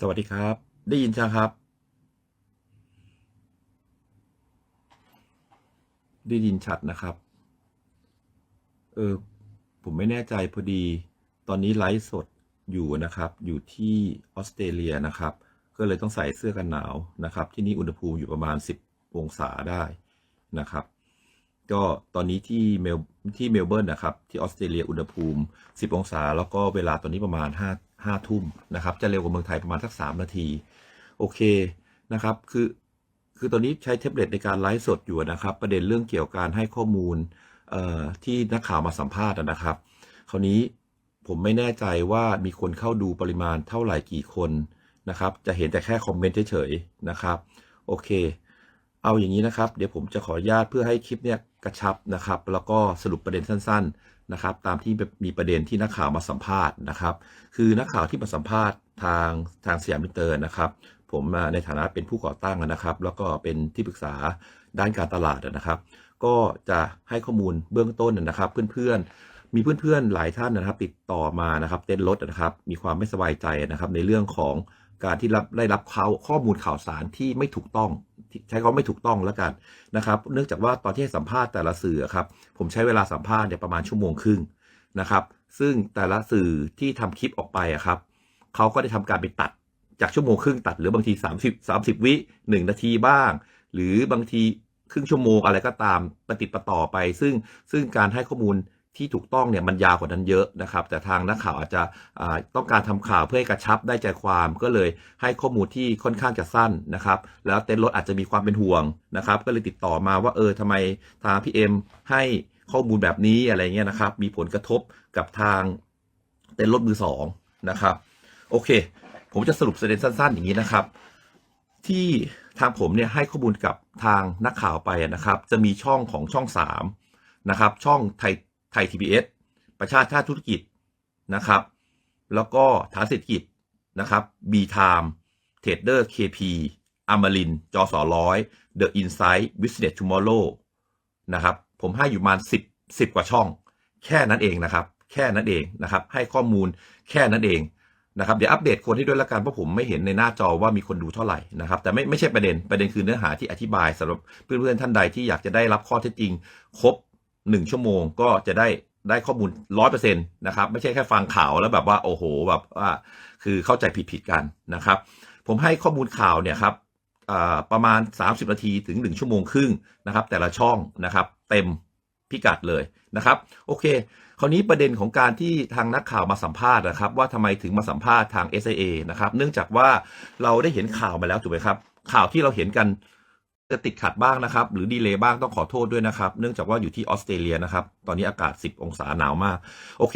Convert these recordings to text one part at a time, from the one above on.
สวัสดีครับ ได้ยินใช่ครับ ได้ยินชัดนะครับ เออ ผมไม่แน่ใจพอดี ตอนนี้ไลฟ์สดอยู่นะครับ อยู่ที่ออสเตรเลียนะครับ ก็เลยต้องใส่เสื้อกันหนาวนะครับ ที่นี่อุณหภูมิอยู่ประมาณ 10 องศาได้นะครับ ก็ตอนนี้ที่เมลที่เมลเบิร์นนะครับ ที่ออสเตรเลียอุณหภูมิ 10 องศา แล้วก็เวลาตอนนี้ประมาณ5 5ทุ่มนะครับ จะเร็วกว่าเมืองไทยประมาณสัก3นาที โอเคนะครับ คือ คือตอนนี้ใช้แท็บเล็ตในการไลฟ์สดอยู่นะครับ ประเด็นเรื่องเกี่ยวกับการให้ข้อมูลที่นักข่าวมาสัมภาษณ์นะครับ คราวนี้ผมไม่แน่ใจว่ามีคนเข้าดูปริมาณเท่าไหร่กี่คนนะครับ จะเห็นแต่แค่คอมเมนต์เฉยๆนะครับ โอเค เอาอย่างนี้นะครับ เดี๋ยวผมจะขออนุญาตเพื่อให้คลิปเนี้ย กระชับนะครับ แล้วก็สรุปประเด็นสั้น ๆนะครับ ตามที่มีประเด็นที่นักข่าวมาสัมภาษณ์นะครับ คือนักข่าวที่มาสัมภาษณ์ทางทางสยามมิเตอร์นะครับ ผมมาในฐานะเป็นผู้ก่อตั้งนะครับ แล้วก็เป็นที่ปรึกษาด้านการตลาดนะครับ ก็จะให้ข้อมูลเบื้องต้นนะครับ เพื่อนๆมีเพื่อนๆหลายท่านนะครับติดต่อมานะครับ เต้นรถนะครับ มีความไม่สบายใจนะครับ ในเรื่องของการที่รับได้รับข่าวข้อมูลข่าวสารที่ไม่ถูกต้อง ใช้คำว่าไม่ถูกต้องแล้วกันนะครับ เนื่องจากว่าตอนที่ให้สัมภาษณ์แต่ละสื่อครับ ผมใช้เวลาสัมภาษณ์เนี่ยประมาณชั่วโมงครึ่งนะครับ ซึ่งแต่ละสื่อที่ทำคลิปออกไปอะครับเขาก็ได้ทำการไปตัดจากชั่วโมงครึ่งตัดหรือบางที 30 30 วิ 1 นาทีบ้าง หรือบางทีครึ่งชั่วโมงอะไรก็ตามปฏิดปต่อไป ซึ่งซึ่งการให้ข้อมูล ที่ถูกต้องเนี่ยมันยาวกว่านั้นเยอะนะครับ แต่ทางนักข่าวอาจจะต้องการทำข่าวเพื่อให้กระชับได้ใจความก็เลยให้ข้อมูลที่ค่อนข้างจะสั้นนะครับ แล้วเต้นรถอาจจะมีความเป็นห่วงนะครับ ก็เลยติดต่อมาว่าเออทำไมทางพี่เอ็มให้ข้อมูลแบบนี้อะไรเงี้ยนะครับ มีผลกระทบกับทางเต้นรถมือสองนะครับ โอเค ผมจะสรุปประเด็นสั้น ๆ อย่างนี้นะครับ ที่ทางผมเนี่ยให้ข้อมูลกับทางนักข่าวไปนะครับ จะมีช่องของช่องสามนะครับช่องไทย ทยทีบีเอสประชาชาติธุรกิจนะครับ แล้วก็ฐานเศรษฐกิจนะครับบีไทม์เทรดเดอร์เคพีอมรินจอสอร้อยเดอะอินไซต์วิสเนสทูมอร์โลนะครับ ผมให้อยู่ประมาณสิบสิบกว่าช่อง แค่นั้นเองนะครับ แค่นั้นเองนะครับ ให้ข้อมูลแค่นั้นเองนะครับ เดี๋ยวอัปเดตคนให้ด้วยละกันเพราะผมไม่เห็นในหน้าจอว่ามีคนดูเท่าไหร่นะครับ แต่ไม่ไม่ใช่ประเด็นประเด็นคือเนื้อหาที่อธิบายสำหรับเพื่อนๆท่านใดที่อยากจะได้รับข้อเท็จจริง ครบ หนึ่งชั่วโมงก็จะได้ได้ข้อมูลร้อยเปอร์เซ็นต์นะครับไม่ใช่แค่ฟังข่าวแล้วแบบว่าโอ้โหแบบว่าคือเข้าใจผิดๆกันนะครับ ผมให้ข้อมูลข่าวเนี่ยครับประมาณ 30 นาทีถึง 1 ชั่วโมงครึ่งนะครับ แต่ละช่องนะครับเต็มพิกัดเลยนะครับโอเค คราวนี้ประเด็นของการที่ทางนักข่าวมาสัมภาษณ์นะครับ ว่าทำไมถึงมาสัมภาษณ์ทาง SIA นะครับเนื่องจากว่าเราได้เห็นข่าวมาแล้วถูกไหมครับข่าวที่เราเห็นกัน จะติดขัดบ้างนะครับ หรือดีเลย์บ้างต้องขอโทษด้วยนะครับ เนื่องจากว่าอยู่ที่ออสเตรเลียนะครับ ตอนนี้อากาศ 10 องศาหนาวมาก โอเค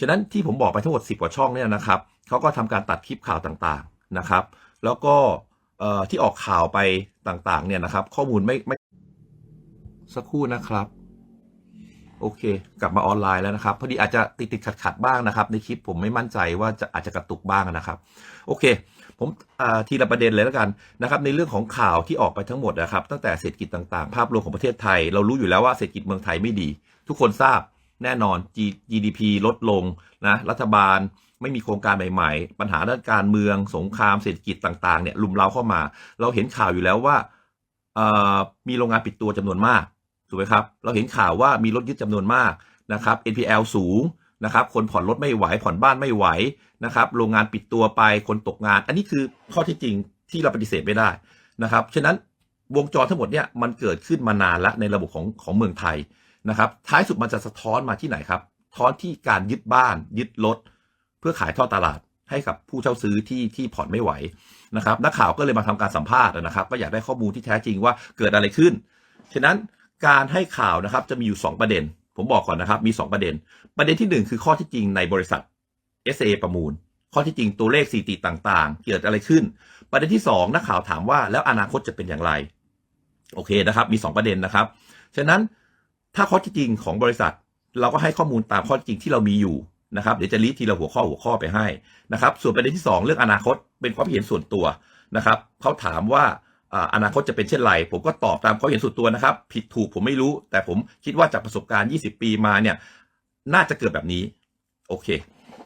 ฉะนั้นที่ผมบอกไปทั้งหมด 10 กว่าช่องเนี่ยนะครับเขาก็ทำการตัดคลิปข่าวต่างๆนะครับ แล้วก็เอ่อที่ออกข่าวไปต่างๆ เนี่ยนะครับ ข้อมูลไม่ไม่สักครู่นะครับ โอเค กลับมาออนไลน์แล้วนะครับ พอดีอาจจะติดติดขัดขัดบ้างนะครับ ในคลิปผมไม่มั่นใจว่าจะอาจจะกระตุกบ้างนะครับ โอเค ผมทีละประเด็นเลยแล้วกันนะครับในเรื่องของข่าวที่ออกไปทั้งหมดนะครับตั้งแต่เศรษฐกิจต่างๆ ภาพรวมของประเทศไทย เรารู้อยู่แล้วว่าเศรษฐกิจเมืองไทยไม่ดี ทุกคนทราบแน่นอน GDP ลดลงนะรัฐบาลไม่มีโครงการใหม่ ๆ ปัญหาด้านการเมืองสงครามเศรษฐกิจต่างๆเนี่ยลุมเล้าเข้ามา เราเห็นข่าวอยู่แล้วว่ามีโรงงานปิดตัวจำนวนมากถูกไหมครับ เราเห็นข่าวว่ามีรถยึดจำนวนมากนะครับ NPL สูง นะครับ คนผ่อนรถไม่ไหว ผ่อนบ้านไม่ไหวนะครับ โรงงานปิดตัวไป คนตกงาน อันนี้คือข้อที่จริงที่เราปฏิเสธไม่ได้นะครับ ฉะนั้นวงจรทั้งหมดเนี่ยมันเกิดขึ้นมานานแล้วในระบบของของเมืองไทยนะครับ ท้ายสุดมันจะสะท้อนมาที่ไหนครับท้อนที่การยึดบ้าน ยึดรถเพื่อขายทอดตลาดให้กับผู้เช่าซื้อที่ที่ผ่อนไม่ไหวนะครับ นักข่าวก็เลยมาทำการสัมภาษณ์นะครับว่าอยากได้ข้อมูลที่แท้จริงว่าเกิดอะไรขึ้น ฉะนั้นการให้ข่าวนะครับจะมีอยู่ 2 ประเด็น ผมบอกก่อนนะครับ มี 2 ประเด็น ประเด็นทีหนึ่1 คือข้อที่จริงในบริษัท SA ประมูล ข้อที่จริงตัวเลขสถิติต่างๆ เกิดอะไรขึ้น ประเด็นที่ 2 นักข่าวถามว่าแล้วอนาคตจะเป็นอย่างไร โอเคนะครับ มี 2 ประเด็นนะครับ ฉะนั้นถ้าข้อที่จริงของบริษัท เราก็ให้ข้อมูลตามข้อจริงที่เรามีอยู่นะครับเดี๋ยวจะลิสต์ทีละหัวข้อหัวข้อไปให้นะครับ ส่วนประเด็นที่ 2 เรื่องอนาคตเป็นความเห็นส่วนตัวนะครับเขาถามว่า อ่าอนาคตจะเป็นเช่นไร ผมก็ตอบตามความเห็นส่วนตัวนะครับ ผิดถูกผมไม่รู้ แต่ผมคิดว่าจากประสบการณ์ 20 ปีมาเนี่ย น่าจะเกิดแบบนี้ โอเค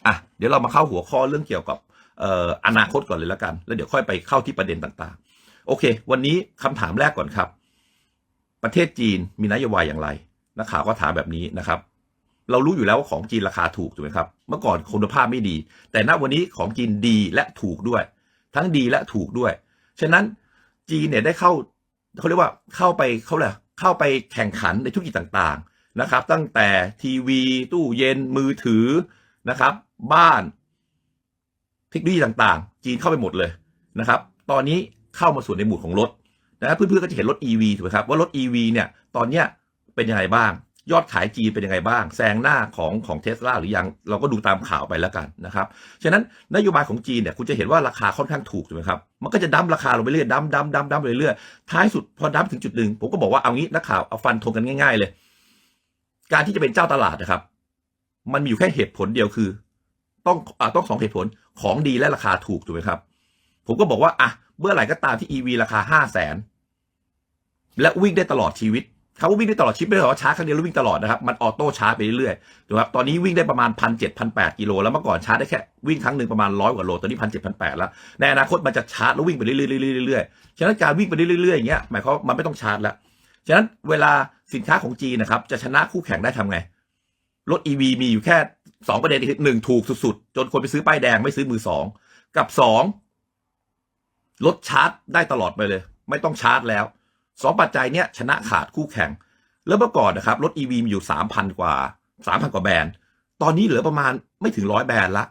อะ เดี๋ยวเรามาเข้าหัวข้อเรื่องเกี่ยวกับอ่ออนาคตก่อนเลยแล้วกัน แล้วเดี๋ยวค่อยไปเข้าที่ประเด็นต่างๆ โอเค วันนี้คำถามแรกก่อนครับ ประเทศจีนมีนโยบายอย่างไร นักข่าวก็ถามแบบนี้นะครับ เรารู้อยู่แล้วว่าของจีนราคาถูกถูกไหมครับ เมื่อก่อนคุณภาพไม่ดี แต่ณวันนี้ของจีนดีและถูกด้วย ทั้งดีและถูกด้วย ฉะนั้น จีนเนี่ยได้เข้าเขาเรียกว่าเข้าไปเขาเลยเข้าไปแข่งขันในธุรกิจต่างๆนะครับ ตั้งแต่ทีวีตู้เย็นมือถือนะครับ บ้านเทคโนโลยีต่างๆ จีนเข้าไปหมดเลยนะครับ ตอนนี้เข้ามาส่วนในหมู่ของรถนะเพื่อนๆก็จะเห็นรถ EV ถูกไหมครับว่ารถ EV เนี่ยตอนเนี้ยเป็นยังไงบ้าง ยอดขายจีนเป็นยังไงบ้าง แซงหน้าของของเทสลาหรือยังเราก็ดูตามข่าวไปแล้วกันนะครับฉะนั้นนโยบายของจีนเนี่ยคุณจะเห็นว่าราคาค่อนข้างถูกถูกไหมครับมันก็จะดั้มราคาลงไปเรื่อยดั้มดั้มดั้มดั้มไปเรื่อยท้ายสุดพอดั้มถึงจุดหนึ่งผมก็บอกว่าเอางี้นักข่าวเอาฟันธงกันง่าย ๆ เลย การที่จะเป็นเจ้าตลาดนะครับ มันมีอยู่แค่เหตุผลเดียวคือ ต้องอ่าต้องสองเหตุผลของดีและราคาถูกถูกไหมครับ ผมก็บอกว่าอะเมื่อไหร่ก็ตามที่ EV ราคาห้าแสนและวิ่งได้ตลอดชีวิต เขาว่าวิ่งได้ตลอดชีวิตไม่ได้หรอว่าชาร์จครั้งเดียวแล้ววิ่งตลอดนะครับ มันออโต้ชาร์จไปเรื่อยๆถูกไหมครับ ตอนนี้วิ่งได้ประมาณพันเจ็ดพันแปดกิโลแล้วเมื่อก่อนชาร์จได้แค่วิ่งครั้งหนึ่งประมาณร้อยกว่าโล ตอนนี้พันเจ็ดพันแปดแล้ว ในอนาคตมันจะชาร์จแล้ววิ่งไปเรื่อยๆเรื่อยๆฉะนั้นการวิ่งไปเรื่อยๆอย่างเงี้ยหมายความว่ามันไม่ต้องชาร์จแล้ว ฉะนั้นเวลาสินค้าของจีนนะครับจะชนะคู่แข่งได้ทำไง รถ EV มีอยู่แค่สองประเด็นคือหนึ่งถูกสุดๆ จนคนไปซื้อป้ายแดงไม่ซื้อมือสอง กับสองรถชาร์จได้ตลอดไปเลย ไม่ต้องชาร์จแล้ว สองปัจจัยเนี้ยชนะขาดคู่แข่ง แล้วเมื่อก่อนนะครับรถ EV มีอยู่สามพันกว่าสามพันกว่าแบรนด์ ตอนนี้เหลือประมาณไม่ถึงร้อยแบรนด์ละ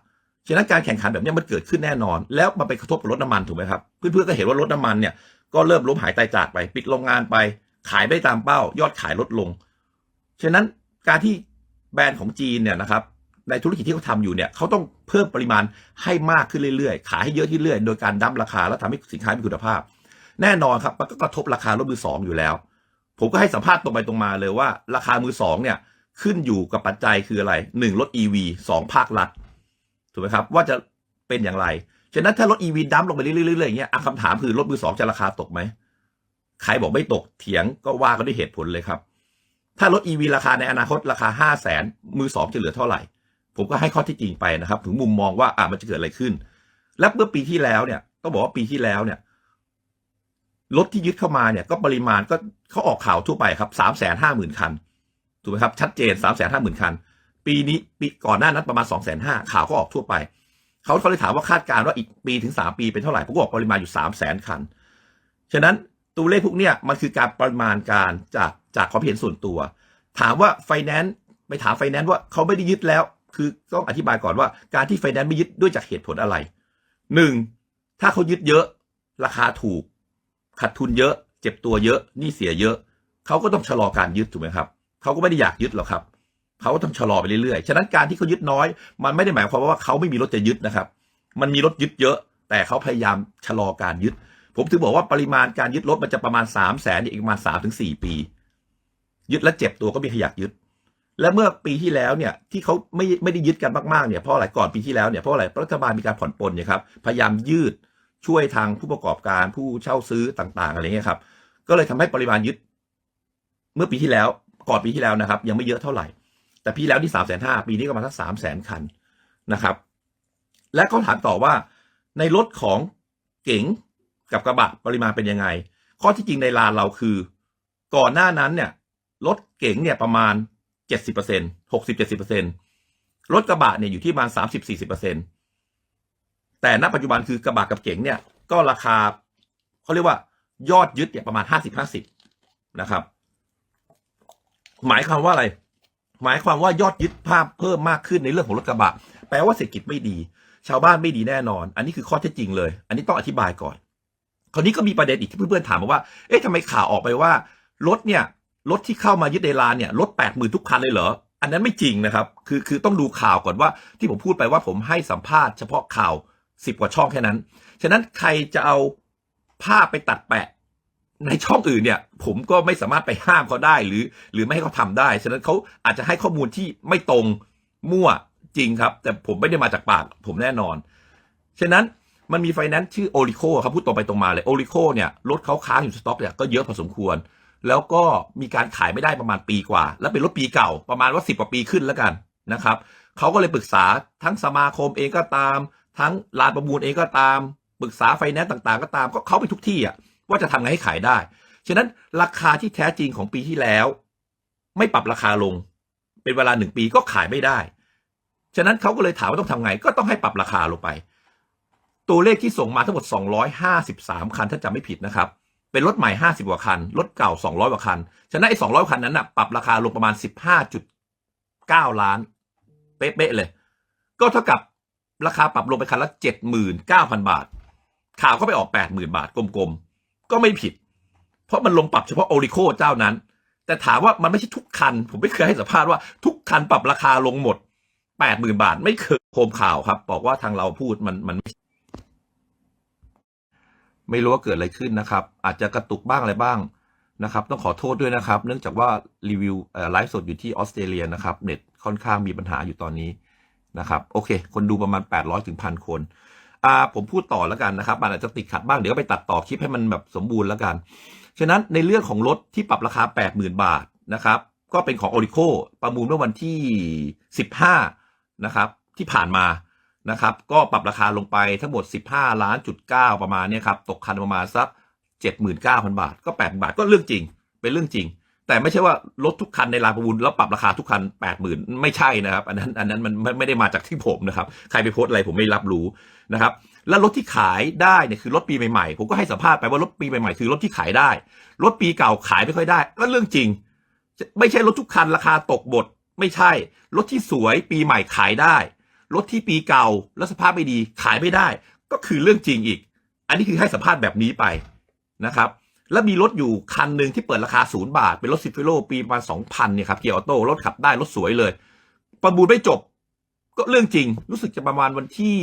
ฉะนั้นการแข่งขันแบบนี้มันเกิดขึ้นแน่นอน แล้วมันไปกระทบกับรถน้ำมันถูกไหมครับ เพื่อนๆก็เห็นว่ารถน้ำมันเนี่ยก็เริ่มล้มหายตายจากไป ปิดโรงงานไป ขายไม่ได้ตามเป้า ยอดขายลดลง ฉะนั้นการที่แบรนด์ของจีนเนี่ยนะครับในธุรกิจที่เขาทำอยู่เนี่ยเขาต้องเพิ่มปริมาณให้มากขึ้นเรื่อยๆ ขายให้เยอะที่เรื่อยโดยการดั้มราคา แล้วทำให้สินค้ามีคุณภาพ แน่นอนครับมันก็กระทบราคารถมือสองอยู่แล้ว ผมก็ให้สัมภาษณ์ตรงไปตรงมาเลยว่า ราคามือสองเนี่ยขึ้นอยู่กับปัจจัยคืออะไรหนึ่งรถ EV สองภาครัฐถูกไหมครับว่าจะเป็นอย่างไรฉะนั้นถ้ารถ EV ดั้มลงไปเรื่อยๆอย่างเงี้ยคำถามคือรถมือสองจะราคาตกไหมใครบอกไม่ตกเถียงก็ว่ากันด้วยเหตุผลเลยครับ ถ้ารถ EV ราคาในอนาคตราคาห้าแสนมือสองจะเหลือเท่าไหร่ ผมก็ให้ข้อที่จริงไปนะครับ ถึงมุมมองว่าอะมันจะเกิดอะไรขึ้น และเมื่อปีที่แล้วเนี่ยต้องบอกว่าปีที่แล้วเนี่ย รถที่ยึดเข้ามาเนี่ยก็ปริมาณก็เขาออกข่าวทั่วไปครับสามแสนห้าหมื่นคันถูกไหมครับชัดเจนสามแสนห้าหมื่นคัน ปีนี้ปีก่อนหน้านั้นประมาณสองแสนห้าข่าวก็ออกทั่วไปเขาเขาเลยถามว่าคาดการณ์ว่าอีกปีถึงสามปีเป็นเท่าไหร่ผมก็บอกปริมาณอยู่สามแสนคันฉะนั้นตัวเลขพวกเนี้ยมันคือการประมาณการจากจากความเห็นส่วนตัว ถามว่าไฟแนนซ์ไปถามไฟแนนซ์ว่าเขาไม่ได้ยึดแล้ว คือต้องอธิบายก่อนว่าการที่ไฟแนนซ์ไม่ยึดด้วยจากเหตุผลอะไรหนึ่งถ้าเขายึดเยอะราคาถูก ขาดทุนเยอะ เจ็บตัวเยอะหนี่เสียเยอะเขาก็ต้องชะลอการยึดถูกไหมครับเขาก็ไม่ได้อยากยึดหรอกครับเขาก็ต้องชะลอไปเรื่อยๆฉะนั้นการที่เขายึดน้อย มันไม่ได้หมายความว่าเขาไม่มีรถจะยึดนะครับ มันมีรถยึดเยอะ แต่เขาพยายามชะลอการยึด ผมถึงบอกว่าปริมาณการยึดรถมันจะประมาณ3ามแสนอีกประมาณสามถึงสี่ปี ยึดแล้วเจ็บตัวก็มีขยักยึด และเมื่อปีที่แล้วเนี่ยที่เขาไม่ไม่ได้ยึดกันมากๆเนี่ยเพราะอะไรก่อนปีที่แล้วเนี่ยเพราะอะไรรัฐบาลมีการผ่อนปลนเนี่ยครับพยายามยืด ช่วยทางผู้ประกอบการผู้เช่าซื้อต่าง ๆ อะไรเงี้ยครับ ก็เลยทำให้ปริมาณยึด เมื่อปีที่แล้วก่อนปีที่แล้วนะครับ ยังไม่เยอะเท่าไหร่ แต่ปีแล้วที่สามแสนห้าปีนี้ก็มาสักสามแสนคันนะครับ และเขาถามต่อว่าในรถของเก๋งกับกระบะปริมาณเป็นยังไง ข้อที่จริงในลานเราคือ ก่อนหน้านั้นเนี่ยรถเก๋งเนี่ยประมาณเจ็ดสิบเปอร์เซ็นหกสิบเจ็ดสิบเปอร์เซ็นรถกระบะเนี่ยอยู่ที่ประมาณสามสิบสี่สิบเปอร์เซ็นต์ แต่ณปัจจุบันคือกระบะกับเก๋งเนี่ยก็ราคาเขาเรียกว่ายอดยึดเนี่ยประมาณห้าสิบห้าสิบนะครับ หมายความว่าอะไร หมายความว่ายอดยึดภาพเพิ่มมากขึ้นในเรื่องของรถกระบะแปลว่าเศรษฐกิจไม่ดี ชาวบ้านไม่ดีแน่นอน อันนี้คือข้อเท็จจริงเลย อันนี้ต้องอธิบายก่อน คราวนี้ก็มีประเด็นอีกที่เพื่อนๆถามมาว่า เอ๊ะทำไมข่าวออกไปว่ารถเนี่ยรถที่เข้ามายึดในร้านเนี่ยรถแปดหมื่นทุกคันเลยเหรอ อันนั้นไม่จริงนะครับ คือคือต้องดูข่าวก่อนว่าที่ผมพูดไปว่าผมให้สัมภาษณ์เฉพาะข่าว สิบกว่าช่องแค่นั้น ฉะนั้นใครจะเอาภาพไปตัดแปะในช่องอื่นเนี่ย ผมก็ไม่สามารถไปห้ามเขาได้หรือ หรือไม่ให้เขาทำได้ ฉะนั้นเขาอาจจะให้ข้อมูลที่ไม่ตรงมั่วจริงครับ แต่ผมไม่ได้มาจากปากผมแน่นอน ฉะนั้นมันมีไฟแนนซ์ชื่อโอริโคครับพูดตรงไปตรงมาเลยโอริโคเนี่ยรถเขาค้างอยู่สต็อกเนี่ยก็เยอะพอสมควร แล้วก็มีการขายไม่ได้ประมาณปีกว่า แล้วเป็นรถปีเก่าประมาณว่าสิบกว่าปีขึ้นแล้วกันนะครับเขาก็เลยปรึกษาทั้งสมาคมเองก็ตาม ทั้งลานประมูลเองก็ตามปรึกษาไฟแนนซ์ต่างๆ ก็ตามก็เขาไปทุกที่อะว่าจะทำไงให้ขายได้ ฉะนั้นราคาที่แท้จริงของปีที่แล้ว ไม่ปรับราคาลง เป็นเวลาหนึ่งปีก็ขายไม่ได้ ฉะนั้นเขาก็เลยถามว่าต้องทำไงก็ต้องให้ปรับราคาลงไป ตัวเลขที่ส่งมาทั้งหมด 253 คันถ้าจำไม่ผิดนะครับ เป็นรถใหม่ 50 กว่าคัน รถเก่า 200 กว่าคัน ฉะนั้นไอ้200 คันนั้นนะปรับราคาลงประมาณ 15.9 ล้าน เป๊ะๆเลย ก็เท่ากับ ราคาปรับลงไปคันละ79,000บาท ข่าวก็ไปออก80,000บาทกลมๆ ก็ไม่ผิด เพราะมันลงปรับเฉพาะโอริโคเจ้านั้น แต่ถามว่ามันไม่ใช่ทุกคัน ผมไม่เคยให้สัมภาษณ์ว่าทุกคันปรับราคาลงหมด80,000บาท ไม่เคยโคมข่าวครับ บอกว่าทางเราพูดมันมันไม่ไม่รู้ว่าเกิดอะไรขึ้นนะครับ อาจจะกระตุกบ้างอะไรบ้างนะครับ ต้องขอโทษด้วยนะครับ เนื่องจากว่ารีวิวไลฟ์สดอยู่ที่ออสเตรเลียนะครับ เน็ตค่อนข้างมีปัญหาอยู่ตอนนี้ นะครับโอเค คนดูประมาณ 800ถึงพันคนอ่าผมพูดต่อแล้วกันนะครับ มันอาจจะติดขัดบ้างเดี๋ยวไปตัดต่อคลิปให้มันแบบสมบูรณ์แล้วกัน ฉะนั้นในเรื่องของรถที่ปรับราคา 80,000 บาทนะครับ ก็เป็นของ o r i c o ประมูลเมื่อวันที่ 15 นะครับ ที่ผ่านมานะครับ ก็ปรับราคาลงไปทั้งหมด 15 ล้านจุด9ประมาณเนี้ยครับ ตกคันประมาณสัก 79,000 บาท ก็8บาทก็เรื่องจริง เป็นเรื่องจริง แต่ไม่ใช่ว่ารถทุกคันในลานประมูลแล้วปรับราคาทุกคัน80,000ไม่ใช่นะครับ อันนั้นอันนั้นมันไม่ได้มาจากที่ผมนะครับ ใครไปโพสอะไรผมไม่รับรู้นะครับ แล้วรถที่ขายได้เนี่ยคือรถปีใหม่ๆ ผมก็ให้สัมภาษณ์ไปว่ารถปีใหม่ๆคือรถที่ขายได้ รถปีเก่าขายไม่ค่อยได้ก็เรื่องจริง ไม่ใช่รถทุกคันราคาตกหมดไม่ใช่ รถที่สวยปีใหม่ขายได้ รถที่ปีเก่าแล้วสภาพไม่ดีขายไม่ได้ ก็คือเรื่องจริงอีก อันนี้คือให้สัมภาษณ์แบบนี้ไปนะครับ แล้วมีรถอยู่คันหนึ่งที่เปิดราคาศูนย์บาท เป็นรถซิฟิโลปีประมาณสองพันเนี่ยครับเกียร์ออโต้รถขับได้รถสวยเลย ประมูลไม่จบ ก็เรื่องจริง รู้สึกจะประมาณวันที่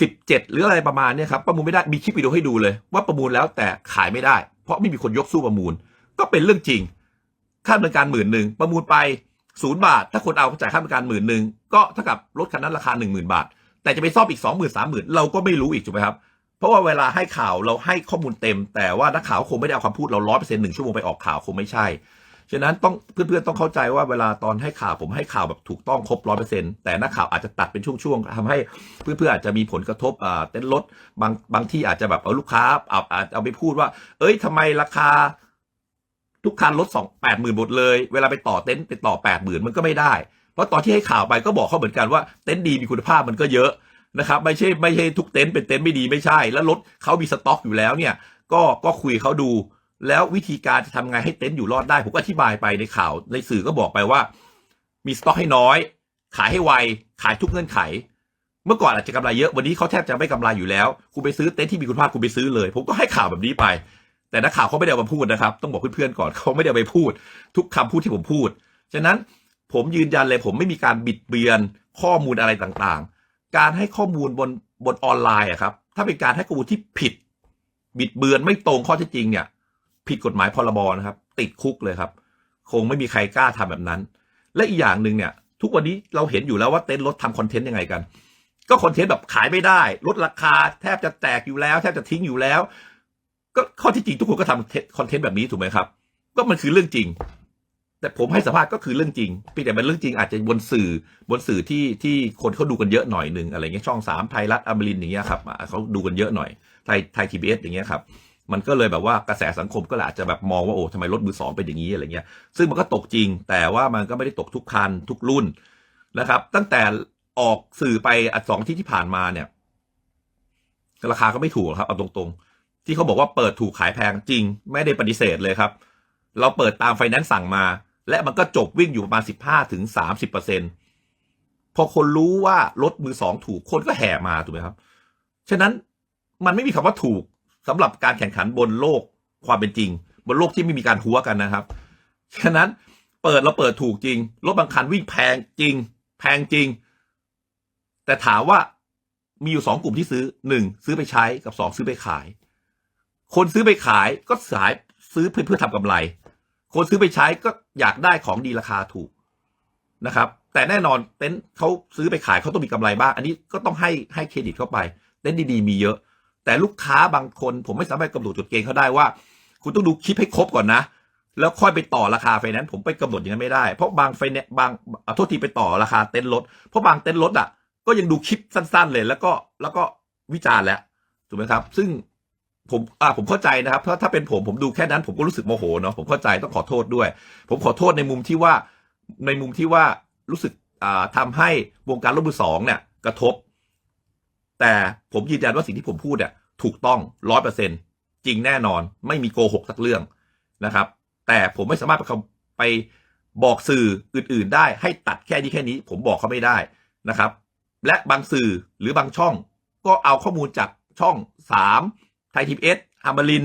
สิบเจ็ดหรืออะไรประมาณเนี่ยครับประมูลไม่ได้มีคลิปวิดีโอให้ดูเลย ว่าประมูลแล้วแต่ขายไม่ได้ เพราะไม่มีคนยกสู้ประมูล ก็เป็นเรื่องจริง ค่าดำเนินการหมื่นหนึ่งประมูลไปศูนย์บาท ถ้าคนเอาจ่ายค่าดำเนิการหมื่นหนึ่งก็เท่ากับรถคันนั้นราคาหนึ่งหมื่นบาท แต่จะไปซ่อมอีกสองหมื่นสามหมื่นเราก็ไม่รู้อีกถูกไหมครับ เพราะว่าเวลาให้ข่าวเราให้ข้อมูลเต็ม แต่ว่านักข่าวคงไม่ได้เอาคำพูดเราร้อยเปอร์เซ็นต์หนึ่งชั่วโมงไปออกข่าวคงไม่ใช่ฉะนั้นต้องเพื่อนๆต้องเข้าใจว่าเวลาตอนให้ข่าวผมให้ข่าวแบบถูกต้องครบร้อยเปอร์เซ็นต์แต่นักข่าวอาจจะตัดเป็นช่วงๆทำให้เพื่อนๆอาจจะมีผลกระทบอ่าเต้นรถบางบางที่อาจจะแบบเอาลูกค้าเอาอาจเอาไปพูดว่า เอ้ยทำไมราคา ทุกคันลดสองแปดหมื่นหมดเลย เวลาไปต่อเต็นท์ไปต่อแปดหมื่นมันก็ไม่ได้ เพราะตอนที่ให้ข่าวไปก็บอกเขาเหมือนกันว่าเต็นท์ดีมีคุณภาพมันก็เยอะ นะครับไม่ใช่ไม่ใช่ทุกเต็นท์เป็นเต็นท์ไม่ดีไม่ใช่ แล้วรถเขามีสต็อกอยู่แล้วเนี่ยก็ก็คุยเขาดู แล้ววิธีการจะทำไงให้เต็นท์อยู่รอดได้ผมก็อธิบายไปในข่าวในสื่อก็บอกไปว่า มีสต็อกให้น้อย ขายให้ไวขายทุกเงื่อนไข เมื่อก่อนอาจจะกำไรเยอะวันนี้เขาแทบจะไม่กำไรอยู่แล้วคุณไปซื้อเต็นท์ที่มีคุณภาพคุณไปซื้อเลย ผมก็ให้ข่าวแบบนี้ไป แต่นักข่าวเขาไม่ได้เอามาพูดนะครับ ต้องบอกเพื่อนๆก่อนเขาไม่ได้เอาไปพูด ทุกคำพูดที่ผมพูดฉะนั้นผมยืนยันเลยผมไม่มีการบิดเบือนข้อมูลอะไรต่างๆ การให้ข้อมูลบนบนออนไลน์อะครับ ถ้าเป็นการให้ข้อมูลที่ผิด บิดเบือนไม่ตรงข้อเท็จจริงเนี่ย ผิดกฎหมายพรบนะครับ ติดคุกเลยครับ คงไม่มีใครกล้าทำแบบนั้น และอีกอย่างหนึ่งเนี่ย ทุกวันนี้เราเห็นอยู่แล้วว่าเต็นท์รถทำคอนเทนต์ยังไงกัน ก็คอนเทนต์แบบขายไม่ได้ ลดราคาแทบจะแตกอยู่แล้ว แทบจะทิ้งอยู่แล้ว ก็ข้อที่จริงทุกคนก็ทำคอนเทนต์แบบนี้ถูกไหมครับ ก็มันคือเรื่องจริง แต่ผมให้สัมภาษณ์ก็คือเรื่องจริงเพียงแต่เป็นเรื่องจริงอาจจะบนสื่อบนสื่อที่ที่คนเขาดูกันเยอะหน่อยหนึ่งอะไรเงี้ยช่องสามไทยรัฐอมรินอย่างเงี้ยครับเขาดูกันเยอะหน่อยไทยไทยทีบีเอสอย่างเงี้ยครับมันก็เลยแบบว่ากระแสสังคมก็อาจจะแบบมองว่าโอ้ทำไมรถมือสองเป็นอย่างนี้อะไรเงี้ยซึ่งมันก็ตกจริง แต่ว่ามันก็ไม่ได้ตกทุกคันทุกรุ่นนะครับ ตั้งแต่ออกสื่อไปอัดสองที่ที่ผ่านมาเนี่ย ราคาก็ไม่ถูกครับเอาตรงๆ ที่เขาบอกว่าเปิดถูกขายแพงจริง ไม่ได้ปฏิเสธเลยครับ เราเปิดตามไฟแนนซ์สั่งมา และมันก็จบวิ่งอยู่ประมาณสิบห้าถึงสามสิบเปอร์เซ็นพอคนรู้ว่ารถมือสองถูกคนก็แห่มาถูกไหมครับ ฉะนั้นมันไม่มีคำว่าถูกสำหรับการแข่งขันบนโลกความเป็นจริง บนโลกที่ไม่มีการหัวกันนะครับ ฉะนั้นเปิดเราเปิดถูกจริง รถบางคันวิ่งแพงจริง แพงจริง แต่ถามว่ามีอยู่สองกลุ่มที่ซื้อหนึ่งซื้อไปใช้กับสองซื้อไปขาย คนซื้อไปขายก็สายซื้อเพื่อเพื่อทำกำไร คนซื้อไปใช้ก็ อยากได้ของดีราคาถูกนะครับ แต่แน่นอนเต็นท์เขาซื้อไปขายเขาต้องมีกำไรบ้าง อันนี้ก็ต้องให้ให้เครดิตเข้าไป เต็นท์ดีๆมีเยอะ แต่ลูกค้าบางคนผมไม่สามารถกำหนดจุดเกณฑ์เขาได้ว่า คุณต้องดูคลิปให้ครบก่อนนะ แล้วค่อยไปต่อราคาไฟแนนซ์ผมไปกำหนดอย่างนั้นไม่ได้ เพราะบางไฟแนนซ์บางอโทษทีไปต่อราคาเต็นท์รถเพราะบางเต็นท์รถอะก็ยังดูคลิปสั้น ๆ เลย แล้วก็แล้วก็วิจารณ์แล้วถูกไหมครับ ซึ่ง ผมอ่าผมเข้าใจนะครับถ้าถ้าเป็นผมผมดูแค่นั้น ผมก็รู้สึกโมโหเนาะผมเข้าใจต้องขอโทษด้วย ผมขอโทษในมุมที่ว่าในมุมที่ว่ารู้สึกอ่าทำให้วงการรถมือสองเนี่ยกระทบ แต่ผมยืนยันว่าสิ่งที่ผมพูดเนี่ยถูกต้องร้อยเปอร์เซ็นจริงแน่นอน ไม่มีโกหกสักเรื่องนะครับ แต่ผมไม่สามารถไปไปบอกสื่ออื่น ๆ ได้ให้ตัดแค่นี้แค่นี้ ผมบอกเขาไม่ได้นะครับ และบางสื่อหรือบางช่องก็เอาข้อมูลจากช่องสาม ไทยทีเอสอามาริน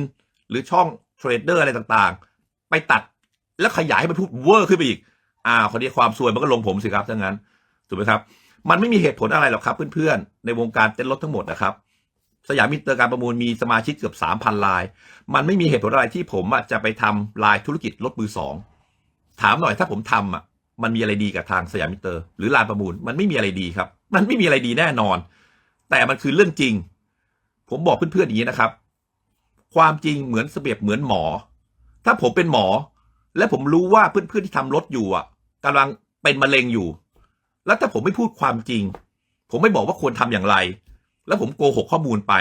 หรือช่องเทรดเดอร์อะไรต่างๆ ไปตัดแล้วขยายให้มันพูดเวอร์ขึ้นไปอีก อ่าคนนี้ความซวยมันก็ลงผมสิครับถ้างั้นถูกไหมครับ มันไม่มีเหตุผลอะไรหรอกครับเพื่อนๆ ในวงการเต้นรถทั้งหมดนะครับ สยามมิเตอร์การประมูลมีสมาชิกเกือบสามพันลาย มันไม่มีเหตุผลอะไรที่ผมจะไปทำลายธุรกิจรถมือสองถามหน่อยถ้าผมทำอะมันมีอะไรดีกับทางสยามมิเตอร์ หรือลานประมูลมันไม่มีอะไรดีครับ มันไม่มีอะไรดีแน่นอน แต่มันคือเรื่องจริง ผมบอกเพื่อนๆอย่างนี้นะครับ ความจริงเหมือนเสบียบเหมือนหมอ ถ้าผมเป็นหมอ และผมรู้ว่าเพื่อนๆที่ทำรถอยู่อะกำลังเป็นมะเร็งอยู่ แล้วถ้าผมไม่พูดความจริง ผมไม่บอกว่าควรทำอย่างไร แล้วผมโกหกข้อมูลไป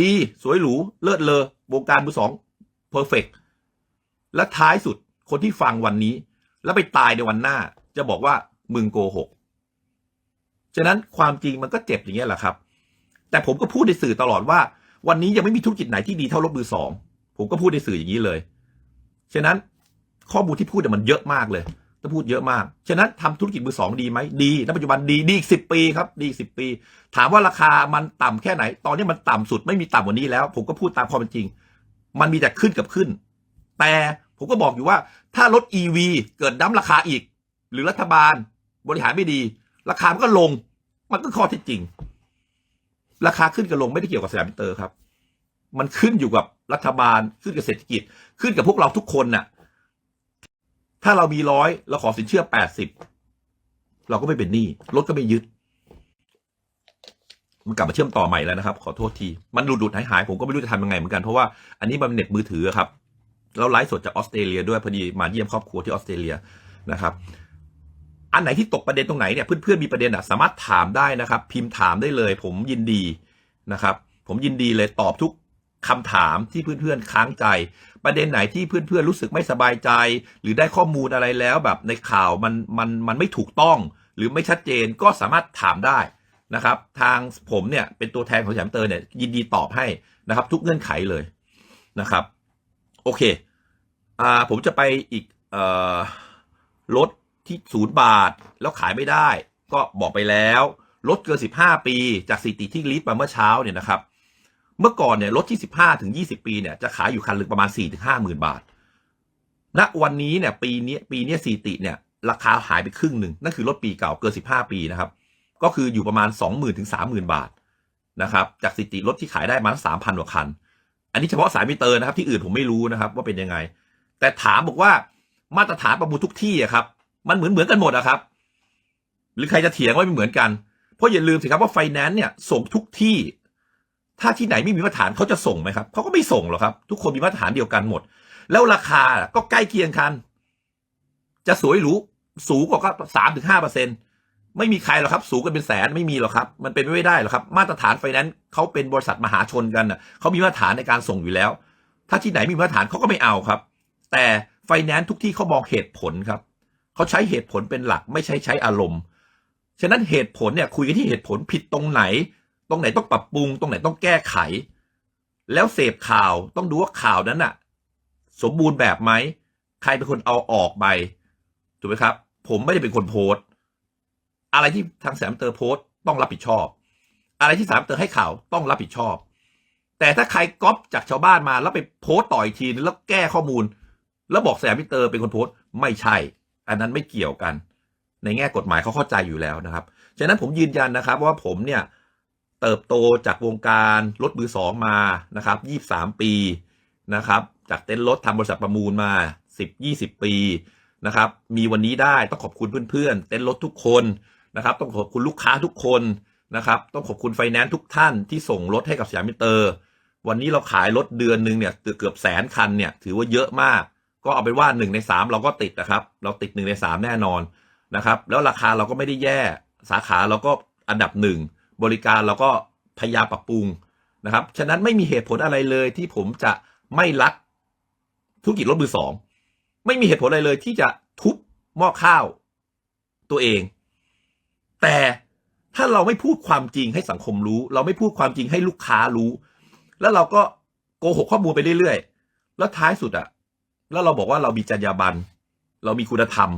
ดีสวยหรูเลิศเลอวงการมือสองเพอร์เฟกและท้ายสุดคนที่ฟังวันนี้ แล้วไปตายในวันหน้า จะบอกว่ามึงโกหก ฉะนั้นความจริงมันก็เจ็บอย่างเงี้ยแหละครับ แต่ผมก็พูดในสื่อตลอดว่า วันนี้ยังไม่มีธุรกิจไหนที่ดีเท่ารถมือสองผมก็พูดในสื่ออย่างนี้เลยฉะนั้นข้อมูลที่พูดเนี่ยมันเยอะมากเลยต้องพูดเยอะมาก ฉะนั้นทำธุรกิจมือสองดีไหมดีณปัจจุบันดีดีอีกสิปีครับดีอีกสิปี ถามว่าราคามันต่ำแค่ไหน ตอนนี้มันต่ำสุดไม่มีต่ำกว่านี้แล้ว ผมก็พูดตามความเป็นจริง มันมีแต่ขึ้นกับขึ้น แต่ผมก็บอกอยู่ว่าถ้ารถ EV เกิดดั้มราคาอีก หรือรัฐบาลบริหารไม่ดี ราคามันก็ลง มันก็ข้อท็จจริง ราคาขึ้นกับลงไม่ได้เกี่ยวกับสยามมิเตอร์ครับ มันขึ้นอยู่กับรัฐบาลขึ้นกับเศรษฐกิจ ขึ้นกับพวกเราทุกคนน่ะ ถ้าเรามีร้อยเราขอสินเชื่อแปดสิบเราก็ไม่เป็นหนี้รถก็ไม่ยึด มันกลับมาเชื่อมต่อใหม่แล้วนะครับ ขอโทษที มันหลุดหลุดหายหายผมก็ไม่รู้จะทำยังไงเหมือนกันเพราะว่าอันนี้มันเน็ตมือถือครับ แล้วไลฟ์สดจากออสเตรเลียด้วยพอดีมาเยี่ยมครอบครัวที่ออสเตรเลียนะครับ อันไหนที่ตกประเด็นตรงไหนเนี่ยเพื่อนๆมีประเด็นอะสามารถถามได้นะครับ พิมพ์ถามได้เลย ผมยินดีนะครับ ผมยินดีเลยตอบทุกคำถามที่เพื่อนๆค้างใจ ประเด็นไหนที่เพื่อนๆรู้สึกไม่สบายใจ หรือได้ข้อมูลอะไรแล้วแบบในข่าวมันมันมันไม่ถูกต้อง หรือไม่ชัดเจนก็สามารถถามได้นะครับ ทางผมเนี่ยเป็นตัวแทนของแชมเตอร์เนี่ยยินดีตอบให้นะครับ ทุกเงื่อนไขเลยนะครับ โอเคอ่าผมจะไปอีกเอ่อรถ ที่ศูนย์บาท แล้วขายไม่ได้ ก็บอกไปแล้วรถเกิน 15 ปี จากสถิติที่ลิสต์มาเมื่อเช้าเนี่ยนะครับ เมื่อก่อนเนี่ยรถที่ 15ถึง20 ปีเนี่ยจะขายอยู่คันหนึ่งประมาณ4ถึง5หมื่นบาท ณวันนี้เนี่ยปีนี้ปีนี้สถิติเนี่ยราคาหายไปครึ่งหนึ่งนั่นคือรถปีเก่าเกิน 15 ปีนะครับ ก็คืออยู่ประมาณ 20,000ถึง30,000 บาทนะครับ จากสถิติรถที่ขายได้มา3,000กว่าคัน อันนี้เฉพาะสายมิเตอร์นะครับ ที่อื่นผมไม่รู้นะครับ ว่าเป็นยังไง แต่ถามบอกว่ามาตรฐานประมูลทุกที่อะครับ มันเหมือนเหมือนกันหมดอะครับ หรือใครจะเถียงว่าไม่เหมือนกัน เพราะอย่าลืมสิครับว่าไฟแนนซ์เนี่ยส่งทุกที่ ถ้าที่ไหนไม่มีมาตรฐานเขาจะส่งไหมครับเขาก็ไม่ส่งหรอกครับ ทุกคนมีมาตรฐานเดียวกันหมด แล้วราคาก็ใกล้เคียงกัน จะสวยหรูสูงกว่าก็สามถึงห้าเปอร์เซ็นตไม่มีใครหรอกครับ สูงกันเป็นแสนไม่มีหรอกครับ มันเป็นไปไม่ได้หรอกครับ มาตรฐานไฟแนนซ์เขาเป็นบริษัทมหาชนกันน่ะเขามีมาตรฐานในการส่งอยู่แล้ว ถ้าที่ไหนมีมาตรฐานเขาก็ไม่เอาครับ แต่ไฟแนนซ์ทุกที่เขามองเหตุผลครับ เขาใช้เหตุผลเป็นหลักไม่ใช่ใช้อารมณ์ ฉะนั้นเหตุผลเนี่ยคุยกันที่เหตุผลผิดตรงไหน ตรงไหนต้องปรับปรุง ตรงไหนต้องแก้ไข แล้วเสพข่าวต้องดูว่าข่าวนั้นน่ะสมบูรณ์แบบไหม ใครเป็นคนเอาออกไปถูกไหมครับ ผมไม่ได้เป็นคนโพสต์อะไรที่ทางแสมเตอร์โพสต์ต้องรับผิดชอบ อะไรที่สามเตอร์ให้ข่าวต้องรับผิดชอบ แต่ถ้าใครก๊อปจากชาวบ้านมาแล้วไปโพสต์ต่ออีกทีแล้วแก้ข้อมูล แล้วบอกแสมมิเตอร์เป็นคนโพสต์ไม่ใช่ อันนั้นไม่เกี่ยวกัน ในแง่กฎหมายเขาเข้าใจอยู่แล้วนะครับ ฉะนั้นผมยืนยันนะครับว่าผมเนี่ยเติบโตจากวงการรถมือสองมานะครับยี่สามปีนะครับจากเต้นรถทำบริษัทประมูลมาสิบยี่สิบปีนะครับ มีวันนี้ได้ต้องขอบคุณเพื่อนๆ เต้นรถทุกคนนะครับ ต้องขอบคุณลูกค้าทุกคนนะครับ ต้องขอบคุณไฟแนนซ์ทุกท่านที่ส่งรถให้กับสยามมิเตอร์ วันนี้เราขายรถเดือนหนึ่งเนี่ยเกือบแสนคันเนี่ยถือว่าเยอะมาก ก็เอาเป็นว่าหนึ่งในสามเราก็ติดนะครับ เราติดหนึ่งในสามแน่นอนนะครับ แล้วราคาเราก็ไม่ได้แย่ สาขาเราก็อันดับหนึ่งบริการเราก็พยายามปรับปรุงนะครับ ฉะนั้นไม่มีเหตุผลอะไรเลยที่ผมจะไม่รักธุรกิจรถมือสอง ไม่มีเหตุผลอะไรเลยที่จะทุบหม้อข้าวตัวเอง แต่ถ้าเราไม่พูดความจริงให้สังคมรู้ เราไม่พูดความจริงให้ลูกค้ารู้ แล้วเราก็โกหกข้อมูลไปเรื่อยๆ แล้วท้ายสุดอะ แล้วเราบอกว่าเรามีจรรยาบรรณเรามีคุณธรรม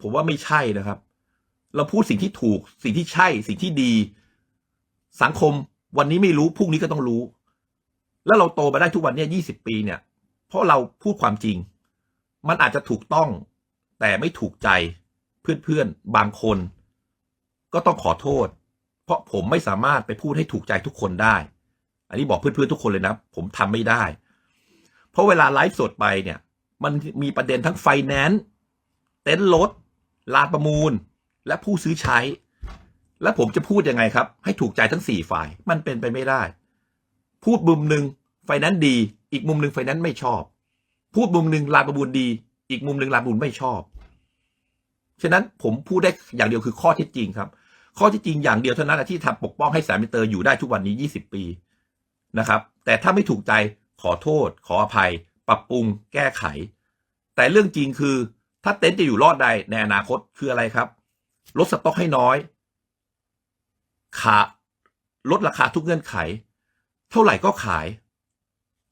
ผมว่าไม่ใช่นะครับ เราพูดสิ่งที่ถูก สิ่งที่ใช่ สิ่งที่ดี สังคมวันนี้ไม่รู้พรุ่งนี้ก็ต้องรู้ แล้วเราโตมาได้ทุกวันเนี้ยี่สิบปีเนี่ย เพราะเราพูดความจริง มันอาจจะถูกต้อง แต่ไม่ถูกใจเพื่อนๆบางคน ก็ต้องขอโทษ เพราะผมไม่สามารถไปพูดให้ถูกใจทุกคนได้ อันนี้บอกเพื่อนๆทุกคนเลยนะ ผมทำไม่ได้ เพราะเวลาไลฟ์สดไปเนี่ย มันมีประเด็นทั้งไฟแนนซ์เต็นท์รถลานประมูล และผู้ซื้อใช้ แล้วผมจะพูดยังไงครับ ให้ถูกใจทั้งสี่ฝ่าย มันเป็นไปไม่ได้ พูดมุมหนึ่งไฟแนนซ์ดี อีกมุมหนึ่งไฟแนนซ์ไม่ชอบ พูดมุมหนึ่งลานประมูลดี อีกมุมหนึ่งลานประมูลไม่ชอบ ฉะนั้นผมพูดได้อย่างเดียวคือข้อเท็จจริงครับ ข้อเที่จริงอย่างเดียวเท่านั้นแหละที่ทำปกป้องให้แสนมิเตอร์อยู่ได้ทุกวันนี้ 20 ปีนะครับ แต่ถ้าไม่ถูกใจขอโทษ ขออภัย ปรับปรุงแก้ไข แต่เรื่องจริงคือถ้าเต็นท์จะอยู่รอดได้ในอนาคตคืออะไรครับ ลดสต็อกให้น้อย ขาลดราคาทุกเงื่อนไข เท่าไหร่ก็ขาย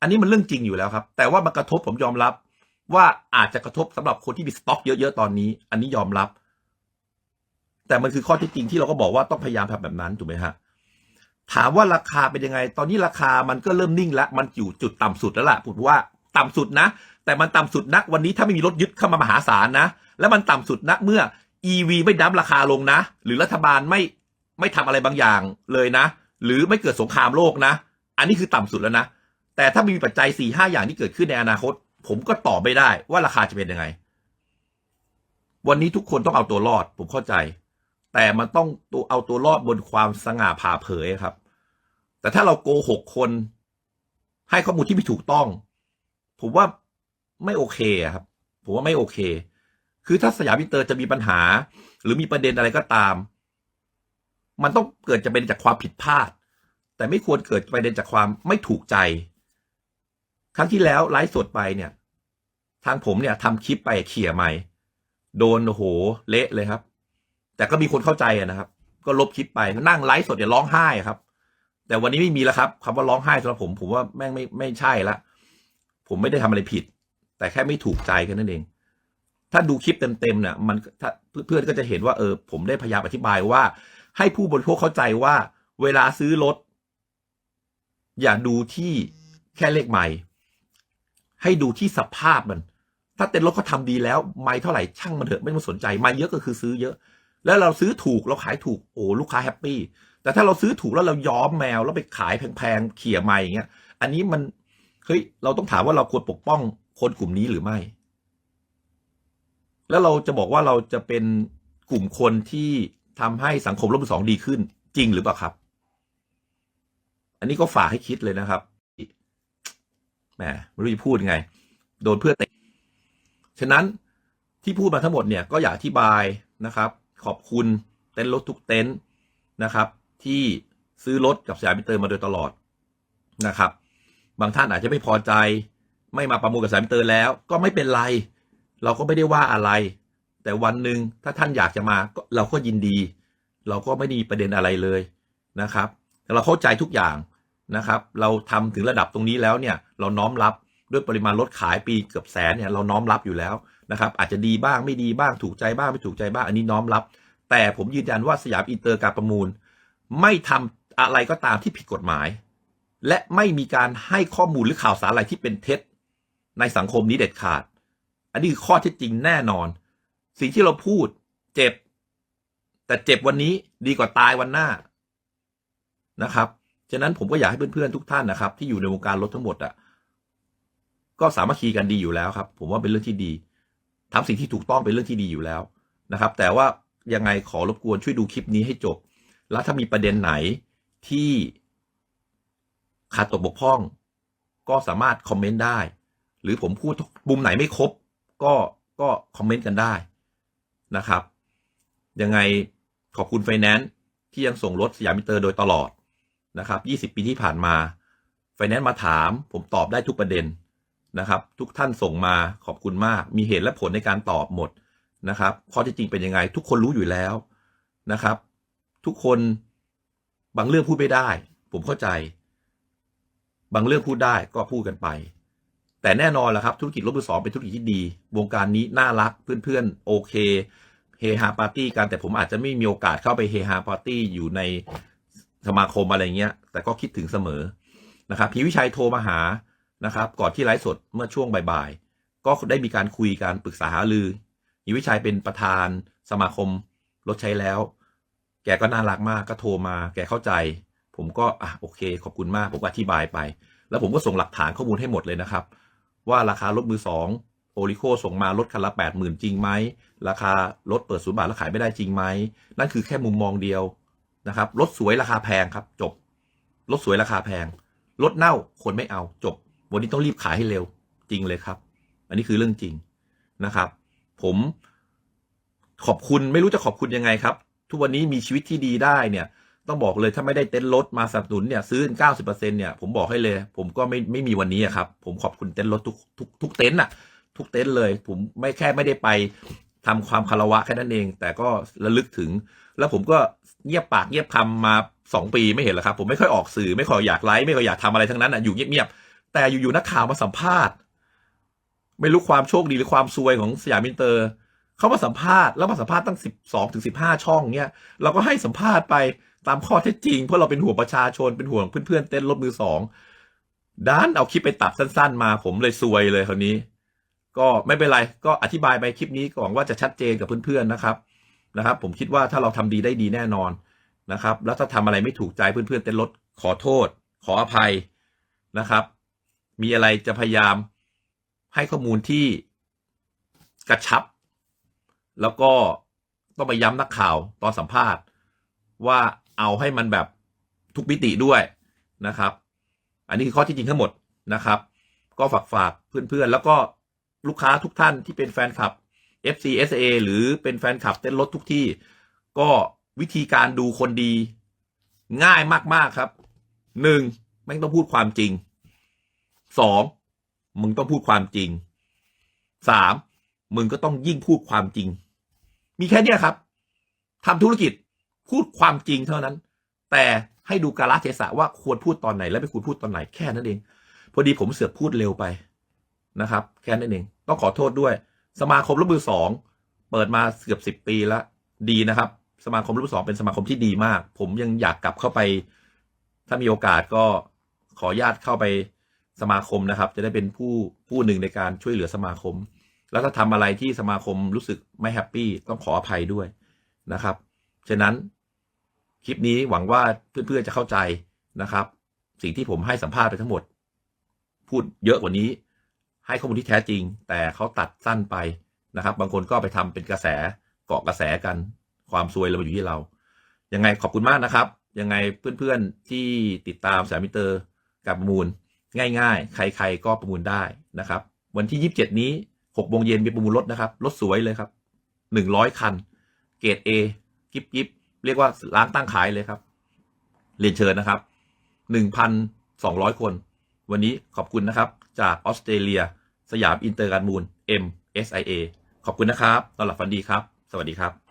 อันนี้มันเรื่องจริงอยู่แล้วครับ แต่ว่ามันกระทบผมยอมรับ ว่าอาจจะกระทบสำหรับคนที่มีสต็อกเยอะๆตอนนี้ อันนี้ยอมรับ แต่มันคือข้อที่จริงที่เราก็บอกว่าต้องพยายามทำแบบนั้นถูกไหมฮะถามว่าราคาเป็นยังไง ตอนนี้ราคามันก็เริ่มนิ่งแล้ว มันอยู่จุดต่ำสุดแล้วล่ะผมว่า ต่ำสุดนะ แต่มันต่ำสุดนะวันนี้ถ้าไม่มีรถยึดเข้ามามหาศาลนะ แล้วมันต่ำสุดนะเมื่อ EV ไม่ดั้มราคาลงนะ หรือรัฐบาลไม่ไม่ทำอะไรบางอย่างเลยนะ หรือไม่เกิดสงครามโลกนะ อันนี้คือต่ำสุดแล้วนะ แต่ถ้ามีปัจจัยสี่ห้าอย่างที่เกิดขึ้นในอนาคต ผมก็ตอบไม่ได้ว่าราคาจะเป็นยังไง วันนี้ทุกคนต้องเอาตัวรอด ผมเข้าใจ แต่มันต้องตัวเอาตัวรอดบนความสง่าผ่าเผยครับ แต่ถ้าเราโกหกคน ให้ข้อมูลที่ไม่ถูกต้อง ผมว่าไม่โอเคครับ ผมว่าไม่โอเค คือถ้าสยามอินเตอร์จะมีปัญหา หรือมีประเด็นอะไรก็ตาม มันต้องเกิดจะเป็นจากความผิดพลาด แต่ไม่ควรเกิดประเด็นจากความไม่ถูกใจ ครั้งที่แล้วไลฟ์สดไปเนี่ย ทางผมเนี่ยทำคลิปไปเขี่ยไม่โดนโหเละเลยครับ แต่ก็มีคนเข้าใจนะครับ ก็ลบคลิปไปนั่งไลฟ์สดเนี่ยร้องไห้ครับ แต่วันนี้ไม่มีแล้วครับคำว่าร้องไห้สำหรับผม ผมว่าแม่งไม่ไม่ใช่ละ ผมไม่ได้ทำอะไรผิด แต่แค่ไม่ถูกใจแค่นั้นเอง ถ้าดูคลิปเต็มๆเนี่ยมันเพื่อนๆก็จะเห็นว่าเออผมได้พยายามอธิบายว่า ให้ผู้บริโภคเข้าใจว่า เวลาซื้อรถ อย่าดูที่แค่เลขไม่ ให้ดูที่สภาพมัน ถ้าเต็นรถเขาทำดีแล้ว ไม่เท่าไหร่ช่างมันเถอะไม่ต้องสนใจไม่เยอะก็คือซื้อเยอะ แล้วเราซื้อถูกเราขายถูกโอ้ลูกค้าแฮปปี้แต่ถ้าเราซื้อถูกแล้วเราย้อมแมวแล้วไปขายแพงๆเขี่ยไม่อย่างเงี้ย อันนี้มัน ฮ้ย เราต้องถามว่าเราควรปกป้องคนกลุ่มนี้หรือไม่ แล้วเราจะบอกว่าเราจะเป็นกลุ่มคนที่ทำให้สังคมรถมือสองดีขึ้น จริงหรือเปล่าครับ อันนี้ก็ฝากให้คิดเลยนะครับแหมไม่รู้จะพูดไง โดนเพื่อเตะฉะนั้นที่พูดมาทั้งหมดเนี่ยก็อยากอธิบายนะครับ ขอบคุณเต็นท์รถทุกเต็นท์นะครับ ที่ซื้อรถกับสยามมิเตอร์มาโดยตลอดนะครับ บางท่านอาจจะไม่พอใจ ไม่มาประมูลกับสามมิเตอร์แล้ว ก็ไม่เป็นไร เราก็ไม่ได้ว่าอะไร แต่วันหนึ่งถ้าท่านอยากจะมาก็เราก็ยินดี เราก็ไม่ได้มีประเด็นอะไรเลยนะครับ เราเข้าใจทุกอย่างนะครับ เราทำถึงระดับตรงนี้แล้วเนี่ยเราน้อมรับด้วยปริมาณรถขายปีเกือบแสนเนี่ยเราน้อมรับอยู่แล้วนะครับอาจจะดีบ้างไม่ดีบ้างถูกใจบ้างไม่ถูกใจบ้างอันนี้น้อมรับ แต่ผมยืนยันว่าสยามอินเตอร์การประมูล ไม่ทำอะไรก็ตามที่ผิดกฎหมาย และไม่มีการให้ข้อมูลหรือข่าวสารอะไรที่เป็นเท็จ ในสังคมนี้เด็ดขาด อันนี้คือข้อเท็จจริงแน่นอน สิ่งที่เราพูดเจ็บ แต่เจ็บวันนี้ดีกว่าตายวันหน้านะครับ ฉะนั้นผมก็อยากให้เพื่อนๆทุกท่านนะครับ ที่อยู่ในวงการรถทั้งหมดอะก็สามัคคีกันดีอยู่แล้วครับ ผมว่าเป็นเรื่องที่ดีทำสิ่งที่ถูกต้องเป็นเรื่องที่ดีอยู่แล้วนะครับ แต่ว่ายังไงขอรบกวนช่วยดูคลิปนี้ให้จบ แล้วถ้ามีประเด็นไหนที่ ขาดตกบกพร่อง ก็สามารถคอมเมนต์ได้ หรือผมพูดมุมไหนไม่ครบ ก็ก็คอมเมนต์กันได้นะครับ ยังไงขอบคุณไฟแนนซ์ที่ยังส่งรถสยามมิเตอร์โดยตลอดนะครับ 20 ปีที่ผ่านมา ไฟแนนซ์มาถาม ผมตอบได้ทุกประเด็นนะครับ ทุกท่านส่งมาขอบคุณมาก มีเหตุและผลในการตอบหมดนะครับข้อที่จริงเป็นยังไง ทุกคนรู้อยู่แล้วนะครับ ทุกคนบางเรื่องพูดไม่ได้ ผมเข้าใจ บางเรื่องพูดได้ก็พูดกันไป แต่แน่นอนแหละครับธุรกิจรถมือสองเป็นธุรกิจที่ดี วงการนี้น่ารักเพื่อนๆโอเคเฮฮาปาร์ตี้กันแต่ผมอาจจะไม่มีโอกาสเข้าไปเฮฮาปาร์ตี้อยู่ในสมาคมอะไรเงี้ย แต่ก็คิดถึงเสมอนะครับพี่วิชัยโทรมาหานะครับ ก่อนที่ไลฟ์สดเมื่อช่วงบ่ายๆ ก็ได้มีการคุยการปรึกษาหารือพี่วิชัยเป็นประธานสมาคมรถใช้แล้ว แกก็น่ารักมากก็โทรมา แกเข้าใจ ผมก็อะโอเค ขอบคุณมากผมอธิบายไป แล้วผมก็ส่งหลักฐานข้อมูลให้หมดเลยนะครับ ว่าราคารถมือสองโอริโคส่งมารถคันละแปดหมื่นจริงไหมราคารถเปิดศูนย์บาทแล้วขายไม่ได้จริงไหมนั่นคือแค่มุมมองเดียวนะครับรถสวยราคาแพงครับ จบรถสวยราคาแพงรถเน่าคนไม่เอาจบ วันนี้ต้องรีบขายให้เร็วจริงเลยครับ อันนี้คือเรื่องจริงนะครับ ผมขอบคุณไม่รู้จะขอบคุณยังไงครับ ทุกวันนี้มีชีวิตที่ดีได้เนี่ย ต้องบอกเลยถ้าไม่ได้เต็นท์รถมาสนับสนุนเนี่ยซื้อ90%เปอร์เซ็นเนี่ยผมบอกให้เลย ผมก็ไม่ไม่มีวันนี้ครับ ผมขอบคุณเต็นท์รถทุกทุกทุกเต็นท์อะทุกเต็นท์เลย ผมไม่แค่ไม่ได้ไปทำความคารวะแค่นั้นเอง แต่ก็ระลึกถึง แล้วผมก็เงียบปากเงียบคำมาสองปีไม่เห็นเหรอครับ ผมไม่ค่อยออกสื่อไม่ค่อยอยากไลฟ์ไม่ค่อยอยากทำอะไรทั้งนั้นอะอยู่เงียบๆแต่อยู่ๆนักข่าวมาสัมภาษณ์ ไม่รู้ความโชคดีหรือความซวยของสยามอินเตอร์เขามาสัมภาษณ์แล้วมาสัมภาษณ์ตั้งสิบสองถึงสิบห้าช่องเนี้ยเราก็ให้สัมภาษณ์ไป ตามข้อเท็จจริง เพราะเราเป็นห่วงประชาชนเป็นห่วงเพื่อนๆเต้นรถมือสองด้านเอาคลิปไปตัดสั้น ๆ มาผมเลยซวยเลยคราวนี้ ก็ไม่เป็นไร ก็อธิบายไปคลิปนี้ก็หวังว่าจะชัดเจนกับเพื่อนๆนะครับนะครับ ผมคิดว่าถ้าเราทำดีได้ดีแน่นอนนะครับ แล้วถ้าทำอะไรไม่ถูกใจเพื่อนๆเต้นรถขอโทษ ขออภัยนะครับ มีอะไรจะพยายามให้ข้อมูลที่กระชับ แล้วก็ต้องไปย้ำนักข่าวตอนสัมภาษณ์ว่า เอาให้มันแบบทุกมิติด้วยนะครับ อันนี้คือข้อที่จริงทั้งหมดนะครับ ก็ฝากฝากเพื่อนๆ แล้วก็ลูกค้าทุกท่านที่เป็นแฟนคลับ FC SA หรือเป็นแฟนคลับเต้นรถทุกที่ ก็วิธีการดูคนดีง่ายมากๆครับหนึ่งแม่งต้องพูดความจริงสองมึงต้องพูดความจริงสามมึงก็ต้องยิ่งพูดความจริง มีแค่เนี้ยครับทำธุรกิจ พูดความจริงเท่านั้น แต่ให้ดูกาลเทศะว่าควรพูดตอนไหน และไม่ควรพูดตอนไหนแค่นั้นเอง พอดีผมเสือกพูดเร็วไปนะครับ แค่นั้นเองต้องขอโทษด้วย สมาคมรถมือสองเปิดมาเกือบสิบปีแล้วดีนะครับ สมาคมรถมือสองเป็นสมาคมที่ดีมาก ผมยังอยากกลับเข้าไป ถ้ามีโอกาสก็ขออนุญาตเข้าไปสมาคมนะครับ จะได้เป็นผู้ผู้หนึ่งในการช่วยเหลือสมาคม แล้วถ้าทำอะไรที่สมาคมรู้สึกไม่แฮปปี้ต้องขออภัยด้วยนะครับ ฉะนั้น คลิปนี้หวังว่าเพื่อนๆจะเข้าใจนะครับ สิ่งที่ผมให้สัมภาษณ์ไปทั้งหมด พูดเยอะกว่านี้ ให้ข้อมูลที่แท้จริง แต่เขาตัดสั้นไปนะครับ บางคนก็ไปทำเป็นกระแสเกาะกระแสกัน ความซวยเราอยู่ที่เรา ยังไงขอบคุณมากนะครับ ยังไงเพื่อนๆที่ติดตามสามมิเตอร์การประมูล ง่าย ๆ ใครๆก็ประมูลได้นะครับ วันที่ 27 นี้6โมงเย็นมีประมูลรถนะครับรถสวยเลยครับ100คัน เกรด A กิบกิบ เรียกว่าร้านตั้งขายเลยครับ เรียนเชิญนะครับ 1,200 คน วันนี้ขอบคุณนะครับ จากออสเตรเลีย สยามอินเตอร์การมูล MSIA ขอบคุณนะครับตอนหลับฝันดีครับ สวัสดีครับ